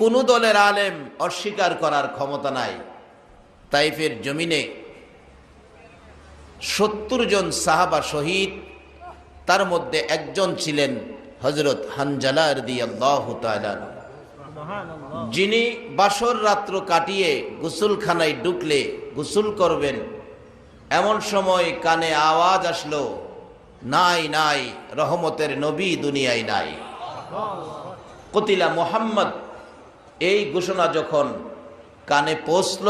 কোন দলের আলেম অস্বীকার করার ক্ষমতা নাই। তাইফের জমিনে সত্তর জন সাহাবা শহীদ, তার মধ্যে একজন ছিলেন হজরত হানজালা রদিয়াল্লাহ যিনি বাসর রাত্র কাটিয়ে গোসলখানায় ঢুকলে গোসল করবেন, এমন সময় কানে আওয়াজ আসলো, নাই নাই, রহমতের নবী দুনিয়ায় নাই। কতিলা মোহাম্মদ এই ঘোষণা যখন কানে পৌঁছল,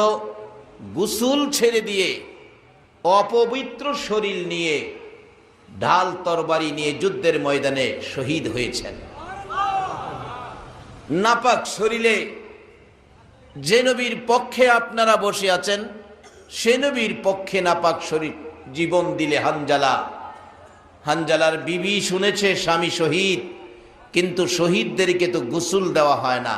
গুসুল ছেড়ে দিয়ে অপবিত্র শরীর নিয়ে, ঢাল তরবারি নিয়ে যুদ্ধের ময়দানে শহীদ হয়েছেন। নাপাক শরীরে যে নবীর পক্ষে আপনারা বসে আছেন, সে নবীর পক্ষে নাপাক শরীর জীবন দিলে হানজালা। হানজালার বিবি শুনেছে, স্বামী শহীদ, কিন্তু শহীদদেরকে তো গোসল দেওয়া হয় না।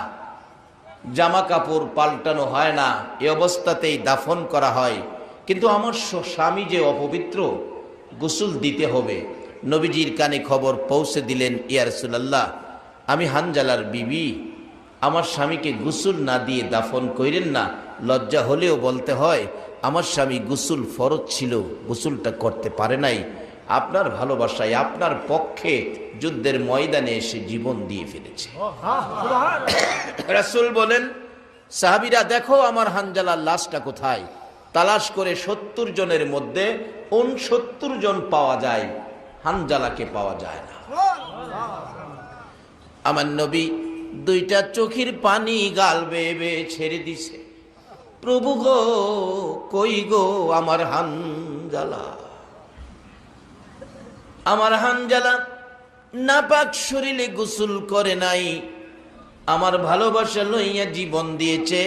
জামা কাপড় পাল্টানো হয় না, এ অবস্থাতেই দাফন করা হয়। কিন্তু আমার স্বামী যে অপবিত্র, গোসল দিতে হবে। নবীজির কানে খবর পৌঁছে দিলেন ইয়ারসুলাল্লাহ আমি হানজালার বিবি। আমার স্বামীকে গুসুল না দিয়ে দাফন কইরেন না। লজ্জা হলেও বলতে হয়, আমার স্বামী গুসুল ফরজ ছিল, গুসুলটা করতে পারে নাই। আপনার ভালোবাসায় আপনার পক্ষে যুদ্ধের ময়দানে এসে জীবন দিয়ে ফেলেছে। রাসূল বলেন সাহাবিরা দেখো আমার হানজালার লাশটা কোথায়? তালাশ করে সত্তর জনের মধ্যে উনসত্তর জন পাওয়া যায় হানজালাকে পাওয়া যায় না। আমার নবী দুইটা চোখের পানি গাল বেয়ে বেয়ে ছেড়ে দিছে। প্রভু গো কই গো আমার হানজালা আমার হানজালা নাপাক শরীরে গোসল করে নাই, আমার ভালোবাসা লইয়া জীবন দিয়েছে,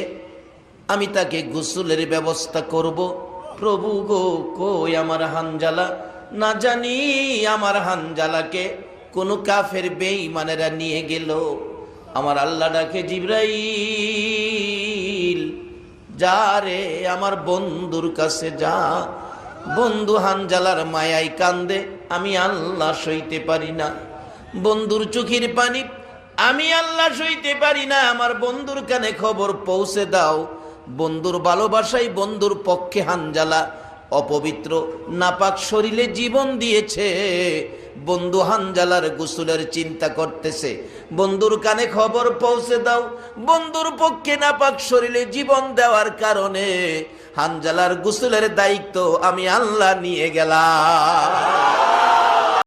আমি তাকে গোসলের ব্যবস্থা করব। প্রভু গো, কই আমার হানজালা? না জানি আমার হানজালাকে কোন কাফের বেঈমানেরা নিয়ে গেল। আমার আল্লাহ ডাকে জিব্রাইল, যা রে আমার বন্ধুর কাছে যা বন্ধু হানজালার মায়াই কান্দে, আমি আল্লাহ সইতে পারি না। বন্ধুর চোখের পানি, আমি আল্লাহ সইতে পারি না। আমার বন্ধুর কানে খবর পৌঁছে দাও। বন্ধুর ভালোবাসাই বন্ধুর পক্ষে হানজালা। অপবিত্র, নাপাক শরীরে জীবন দিয়েছে। বন্ধু হানজালার গোসলের চিন্তা করতেছে। বন্ধুর কানে খবর পৌঁছে দাও। বন্ধুর পক্ষে নাপাক শরীরে জীবন দেওয়ার কারণে হানজালার গুসুলের দায়িত্ব আমি আল্লাহ নিয়ে গেলাম।